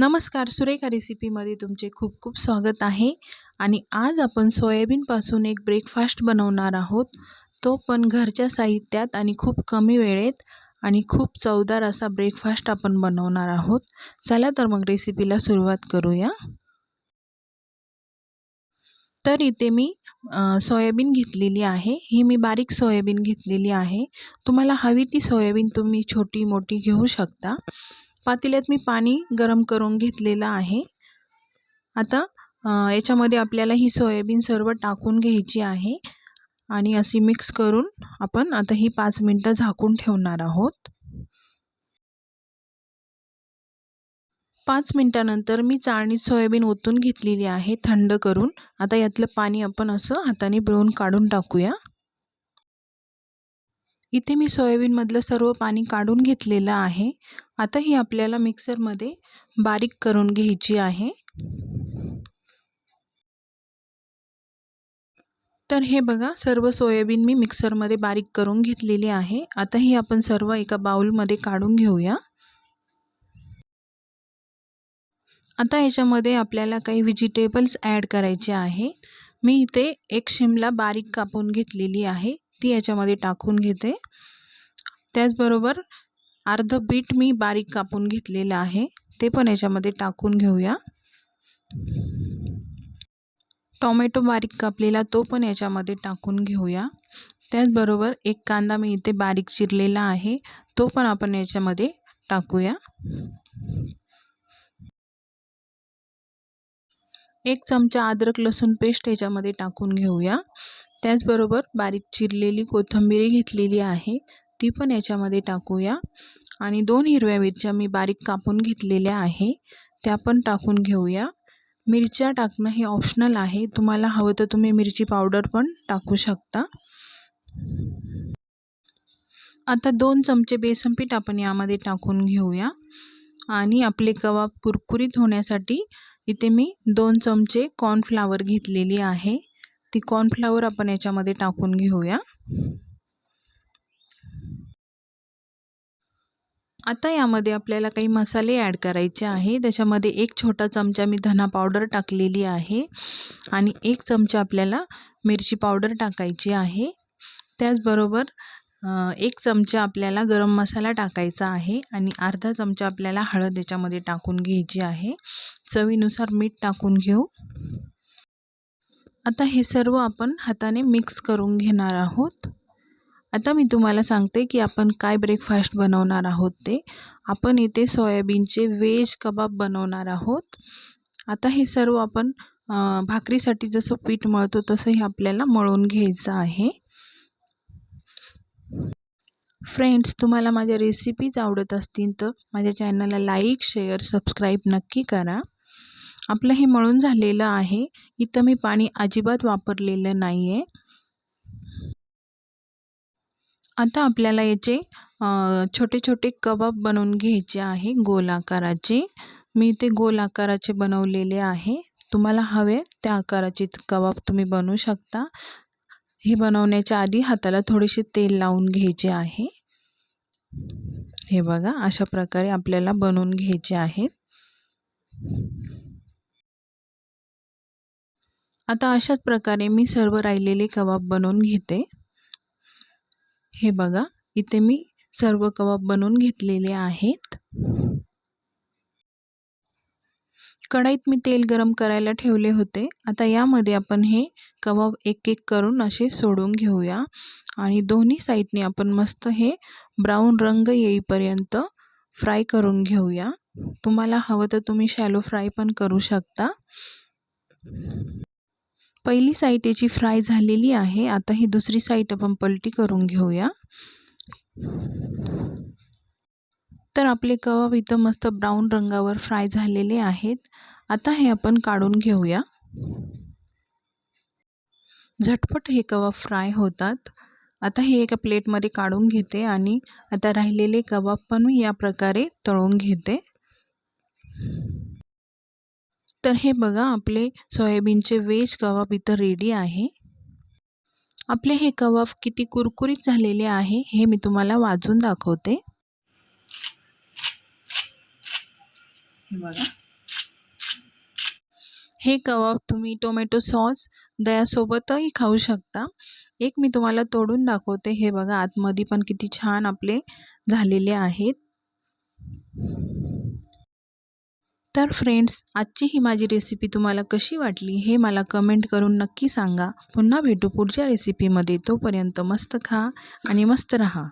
नमस्कार सुरेखा रेसिपीमध्ये तुमचे खूप खूप स्वागत आहे. आणि आज आपण सोयाबीनपासून एक ब्रेकफास्ट बनवणार आहोत. तो पण घरच्या साहित्यात आणि खूप कमी वेळेत आणि खूप चवदार असा ब्रेकफास्ट आपण बनवणार आहोत. चला तर मग रेसिपीला सुरुवात करूया. तर इथे मी सोयाबीन घेतलेली आहे. ही मी बारीक सोयाबीन घेतलेली आहे. तुम्हाला हवी ती सोयाबीन तुम्ही छोटी मोठी घेऊ शकता. पातेल्यात मी पाणी गरम करून घेतलेलं आहे. आता याच्यामध्ये आपल्याला ही सोयाबीन सर्व टाकून घ्यायची आहे आणि अशी मिक्स करून आपण आता ही पाच मिनटं झाकून ठेवणार आहोत. पाच मिनटानंतर मी चाळणीत सोयाबीन ओतून घेतलेली आहे थंड करून. आता यातलं पाणी आपण असं हाताने बिळून काढून टाकूया. इथे मी सोयाबीनमधलं सर्व पाणी काढून घेतलेलं आहे. आता ही आपल्याला मिक्सरमध्ये बारीक करून घ्यायची आहे. तर हे बघा सर्व सोयाबीन मी मिक्सरमध्ये बारीक करून घेतलेली आहे. आता ही आपण सर्व एका बाउलमध्ये काढून घेऊया. आता याच्यामध्ये आपल्याला काही व्हेजिटेबल्स ॲड करायचे आहे. मी इथे एक शिमला बारीक कापून घेतलेली आहे. ती याच्यामध्ये टाकून घेते. त्याचबरोबर अर्ध बीट मी बारीक कापून घेतलेलं आहे. ते पण याच्यामध्ये टाकून घेऊया. टोमॅटो बारीक कापलेला तो पण याच्यामध्ये टाकून घेऊया. त्याचबरोबर एक कांदा मी इथे बारीक चिरलेला आहे. तो पण आपण याच्यामध्ये टाकूया. एक चमचा अद्रक लसूण पेस्ट याच्यामध्ये टाकून घेऊया. त्याचबरोबर बारीक चिरलेली कोथिंबीर घेतलेली आहे. ती पण याच्यामध्ये टाकूया. आणि दोन हिरव्या मिरच्या मी बारीक कापून घेतलेल्या आहे. त्या पण टाकून घेऊया. मिरच्या टाकणं हे ऑप्शनल आहे. तुम्हाला हवं तर तुम्ही मिरची पावडर पण टाकू शकता. आता दोन चमचे बेसन पीठ आपण यामध्ये टाकून घेऊया. आणि आपले कबाब कुरकुरीत होण्यासाठी इथे मी दोन चमचे कॉर्नफ्लावर घेतलेली आहे. ती कॉर्नफ्लावर आपण याच्यामध्ये टाकून घेऊया. आता यामध्ये आपल्याला काही मसाले ॲड करायचे आहे. त्याच्यामध्ये एक छोटा चमचा मी धना पावडर टाकलेली आहे आणि एक चमचा आपल्याला मिरची पावडर टाकायची आहे. त्याचबरोबर एक चमचा आपल्याला गरम मसाला टाकायचा आहे आणि अर्धा चमचा आपल्याला हळद याच्यामध्ये टाकून घ्यायची आहे. चवीनुसार मीठ टाकून घेऊ. आता हे सर्व आपण हाताने मिक्स करून घेणार आहोत. आता मी तुम्हाला सांगते की आपण काय ब्रेकफास्ट बनवणार आहोत ते. आपण इथे सोयाबीनचे वेज कबाब बनवणार आहोत. आता हे सर्व आपण भाकरीसाठी जसं पीठ मळतो तसंही आपल्याला मळून घ्यायचं आहे. फ्रेंड्स तुम्हाला माझ्या रेसिपीज आवडत असतील तर माझ्या चॅनलला लाईक शेअर सबस्क्राईब नक्की करा. आपलं हे मळून झालेलं आहे. इथं मी पाणी अजिबात वापरलेलं नाही आहे आता आपल्याला याचे छोटे छोटे कबाब बनवून घ्यायचे आहे गोल आकाराचे मी ते गोल आकाराचे बनवलेले आहे. तुम्हाला हवे त्या आकाराचे कबाब तुम्ही बनवू शकता. हे बनवण्याच्या आधी हाताला थोडेसे तेल लावून घ्यायचे आहे. हे बघा अशा प्रकारे आपल्याला बनवून घ्यायचे आहेत. आता अशाच प्रकारे मी सर्व राहिलेले कबाब बनवून घेते. हे बघा इथे मी सर्व कबाब बनवून घेतलेले आहेत. कढईत मी तेल गरम करायला ठेवले होते. आता यामध्ये आपण हे कबाब एक एक करून असे सोडून घेऊया. आणि दोन्ही साईडने आपण मस्त हे ब्राऊन रंग येईपर्यंत फ्राय करून घेऊया. तुम्हाला हवं तर तुम्ही शॅलो फ्राय पण करू शकता. पहिली साईट याची फ्राय झालेली आहे. आता ही दुसरी साईट आपण पलटी करून घेऊया. तर आपले कबाब इथं मस्त ब्राऊन रंगावर फ्राय झालेले आहेत. आता हे आपण काढून घेऊया. झटपट हे कबाब फ्राय होतात. आता हे एका प्लेटमध्ये काढून घेते आणि आता राहिलेले कबाब पण मी या प्रकारे तळून घेते. तर हे बघा आपले सोयाबीनचे वेज कबाब इथं रेडी आहे. आपले हे कबाब किती कुरकुरीत झालेले आहे हे मी तुम्हाला वाजून दाखवते. हे बघा. हे कबाब तुम्ही टोमॅटो सॉस दह्यासोबतही खाऊ शकता. एक मी तुम्हाला तोडून दाखवते. हे बघा आतमध्ये पण किती छान आपले झालेले आहेत. तर फ्रेंड्स आजची ही माझी रेसिपी तुम्हाला कशी वाटली हे मला कमेंट करून नक्की सांगा. पुन्हा भेटू पुढच्या रेसिपीमध्ये तोपर्यंत मस्त खा आणि मस्त रहा.